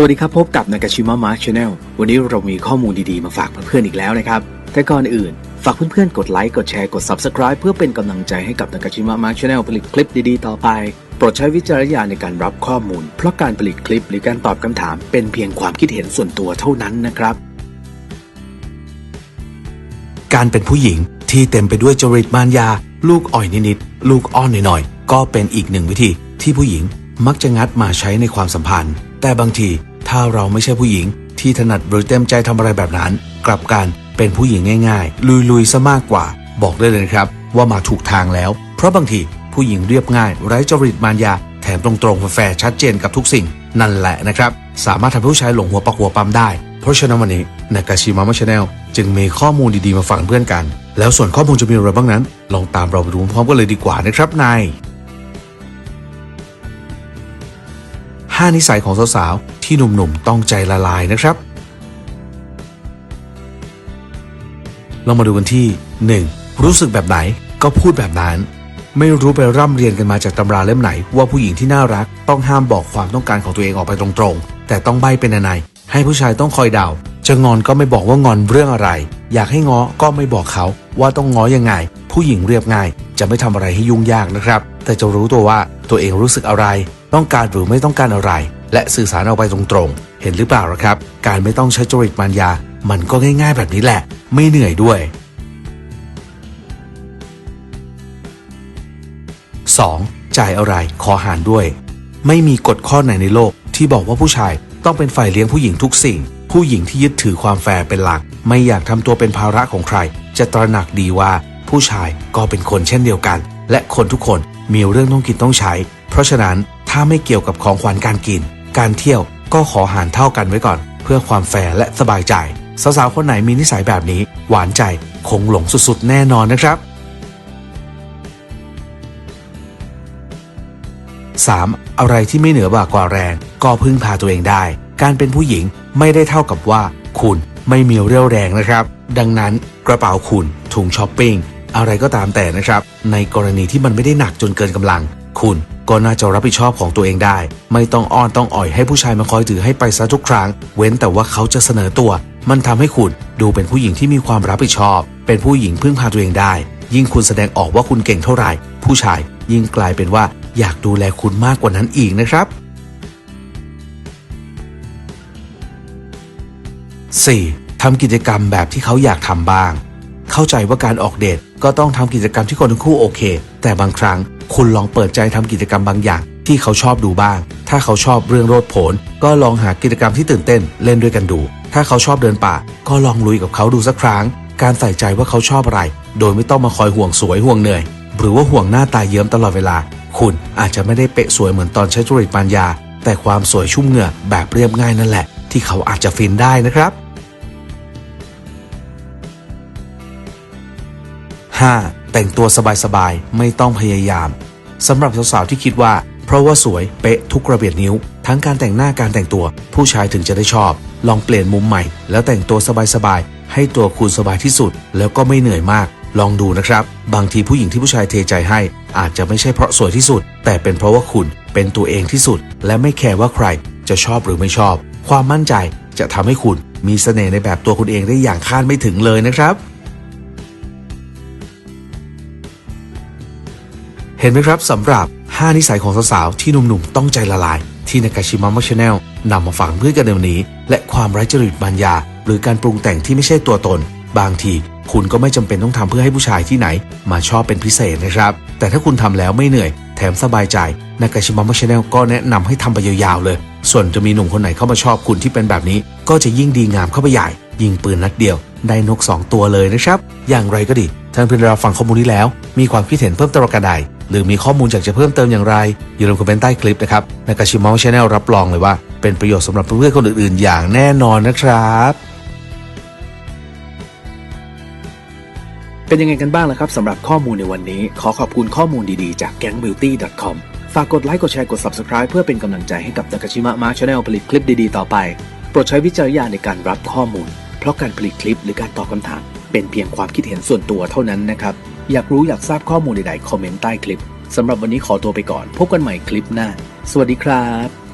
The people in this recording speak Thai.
สวัสดีครับ พบกับนากาชิมะมาร์ชแนลวันนี้เรามีข้อมูลดีๆ มาฝากเพื่อนๆอีกแล้วนะครับ แต่ก่อนอื่น ฝากเพื่อนๆ กดไลค์ กดแชร์ กด Subscribe เพื่อเป็นกำลังใจให้กับนากาชิมะมาร์ชแนลผลิตคลิปดีๆ ต่อไป โปรดใช้วิจารณญาณในการรับข้อมูล เพราะการผลิตคลิปหรือการตอบคำถาม เป็นเพียงความคิดเห็นส่วนตัวเท่านั้นนะครับ การเป็นผู้หญิงที่เต็มไปด้วยจริตมารยา ลูกอ่อยนิดๆ ลูกอ้อนหน่อยๆ ก็เป็นอีกหนึ่งวิธีที่ผู้หญิงมักจะงัดมาใช้ในความสัมพันธ์ แต่บางที ถ้าเราไม่ใช่ผู้หญิง ที่ถนัดหรือเต็มใจทำอะไรแบบนั้น กลับกันเป็นผู้หญิงง่าย ๆ ลุยๆซะมากกว่า บอกได้เลยนะครับ ว่ามาถูกทางแล้ว เพราะบางทีผู้หญิงเรียบง่าย ไร้จริตมารยา แถมตรงๆแฟร์ชัดเจนกับทุกสิ่ง นั่นแหละนะครับ สามารถทำให้ผู้ชายหลงหัวปักหัวปั๊มได้ เพราะฉะนั้นวันนี้นากาชิมะมะชาแนลจึงมีข้อมูลดีๆมาฝากเพื่อนกัน แล้วส่วนข้อมูลจะมีอะไรบ้างนั้น ลองตามเราไปดูพร้อมกันเลยดีกว่านะครับนาย5นิสัยของสาวๆ ที่หนุ่มๆต้องใจละลายนะครับ เรามาดูกันที่ 1. รู้สึกแบบไหนก็พูดแบบนั้น ไม่รู้ไปร่ำเรียนกันมาจากตำราเล่มไหน ว่าผู้หญิงที่น่ารัก ต้องห้ามบอกความต้องการของตัวเองออกไปตรงๆ แต่ต้องใบเป็นในให้ผู้ชายต้องคอยเดาจะงอนก็ไม่บอกว่างอนเรื่องอะไร อยากให้ง้อก็ไม่บอกเขาว่าต้องง้อยังไง ผู้หญิงเรียบง่าย จะไม่ทำอะไรให้ยุ่งยากนะครับ แต่จะรู้ตัวว่าตัวเองรู้สึกอะไร ต้องการหรือไม่ต้องการอะไร และสื่อสารออกไปตรงๆ เห็นหรือเปล่าล่ะครับ การไม่ต้องใช้จริตมารยา มันก็ง่าย ๆ แบบนี้แหละ ไม่เหนื่อยด้วย 2. จ่ายอะไรขอหารด้วย ไม่มีกฎข้อไหนในโลก ที่บอกว่าผู้ชายต้องเป็นฝ่ายเลี้ยงผู้หญิงทุกสิ่ง ผู้หญิงที่ยึดถือความแฟร์เป็นหลัก ไม่อยากทำตัวเป็นภาระของใคร จะตระหนักดีว่าผู้ชายก็เป็นคนเช่นเดียวกัน และคนทุกคนมีเรื่องต้องกินต้องใช้ เพราะฉะนั้นถ้าไม่เกี่ยวกับของขวัญการกิน การเที่ยวก็ขอหารเท่ากันไว้ก่อน เพื่อความแฟร์และสบายใจ สาวๆคนไหนมีนิสัยแบบนี้ หวานใจคงหลงสุดๆ แน่นอนนะครับ 3. อะไรที่ไม่เหนือบ่ากว่าแรง ก็พึ่งพาตัวเองได้ การเป็นผู้หญิงไม่ได้เท่ากับว่า คุณไม่มีเรี่ยวแรงนะครับ ดังนั้นกระเป๋าคุณถุงช้อปปิ้งอะไรก็ตามแต่นะครับ ในกรณีที่มันไม่ได้หนักจนเกินกำลัง คุณ ก็น่าจะรับผิดชอบของตัวเองได้ ไม่ต้องอ้อนต้องอ่อยให้ผู้ชายมาคอยถือให้ไปซะทุกครั้ง เว้นแต่ว่าเขาจะเสนอตัว มันทำให้คุณดูเป็นผู้หญิงที่มีความรับผิดชอบ เป็นผู้หญิงพึ่งพาตัวเองได้ ยิ่งคุณแสดงออกว่าคุณเก่งเท่าไหร่ ผู้ชายยิ่งกลายเป็นว่าอยากดูแลคุณมากกว่านั้นอีกนะครับ 4. ทำกิจกรรมแบบที่เขาอยากทำบ้าง เข้าใจว่าการออกเดทก็ต้องทำกิจกรรมที่คนทั้งคู่โอเค แต่บางครั้ง คุณลองเปิดใจทำกิจกรรมบางอย่าง ที่เขาชอบดูบ้าง ถ้าเขาชอบเรื่องโรดโผนก็ลองหากิจกรรมที่ตื่นเต้นเล่นด้วยกันดู ถ้าเขาชอบเดินป่า ก็ลองลุยกับเขาดูสักครั้ง การใส่ใจว่าเขาชอบอะไร โดยไม่ต้องมาคอยห่วงสวยห่วงเหนื่อย หรือว่าห่วงหน้าตาเยิ้มตลอดเวลา คุณอาจจะไม่ได้เป๊ะสวยเหมือนตอนใช้จริตปัญญา แต่ความสวยชุ่มเหงื่อแบบเรียบง่ายนั่นแหละ ที่เขาอาจจะฟินได้นะครับ 5. แต่งตัวสบายๆ ไม่ต้องพยายามสำหรับสาวๆที่คิดว่า เพราะว่าสวยเป๊ะทุกระเบียดนิ้ว ทั้งการแต่งหน้าการแต่งตัว ผู้ชายถึงจะได้ชอบ ลองเปลี่ยนมุมใหม่ แล้วแต่งตัวสบายๆ ให้ตัวคุณสบายที่สุด แล้วก็ไม่เหนื่อยมาก ลองดูนะครับ บางทีผู้หญิงที่ผู้ชายเทใจให้ อาจจะไม่ใช่เพราะสวยที่สุด แต่เป็นเพราะว่าคุณเป็นตัวเองที่สุด และไม่แคร์ว่าใคร จะชอบหรือไม่ชอบ ความมั่นใจจะทำให้คุณมีเสน่ห์ในแบบตัวคุณเองได้อย่างคาดไม่ถึงเลยนะครับ เห็นไหมครับสำหรับ 5 นิสัยของสาวๆที่หนุ่มๆ ต้องใจละลาย ที่นากาชิมะมะชาแนลนำมาฝากเพื่อนกันในวันนี้ และความไร้จริตปัญญา หรือการปรุงแต่งที่ไม่ใช่ตัวตน บางที คุณก็ไม่จำเป็นต้องทำเพื่อให้ผู้ชายที่ไหน มาชอบเป็นพิเศษนะครับ แต่ถ้าคุณทำแล้วไม่เหนื่อย แถมสบายใจนากาชิมะมะชาแนลก็แนะนำให้ทำไปยาวๆเลย ส่วนจะมีหนุ่มคนไหนเข้ามาชอบคุณที่เป็นแบบนี้ ก็จะยิ่งดีงามเข้าไปใหญ่ ยิงปืนนัดเดียว ได้นก 2 ตัวเลยนะครับ อย่างไรก็ดีท่านเพื่อนเราฟังข้อมูลนี้แล้ว มีความคิดเห็นเพิ่มเติมประการใด หรือมีข้อมูลอยากจะเพิ่มเติมอย่างไร อย่าลืมคอมเมนต์ใต้คลิปนะครับนากาชิมะชาแนลรับรองเลยว่า เป็นประโยชน์สำหรับเพื่อนๆคนอื่นๆ อย่างแน่นอนนะครับเป็นยังไงกันบ้างล่ะครับสำหรับข้อมูลในวันนี้ ขอขอบคุณข้อมูลดีๆ จาก gangbeauty.com ฝากกดไลค์กดแชร์กด Subscribe เพื่อเป็นกำลังใจให้กับ Nakashima Mark Channel ผลิตคลิปดีๆ ต่อไป โปรดใช้วิจารณญาณในการรับข้อมูล เพราะการผลิตคลิปหรือการตอบคำถาม เป็นเพียงความคิดเห็นส่วนตัวเท่านั้นนะครับ อยากรู้อยากทราบข้อมูลใดๆ คอมเมนต์ใต้คลิปสำหรับวันนี้ขอตัวไปก่อน พบกันใหม่คลิปหน้า สวัสดีครับ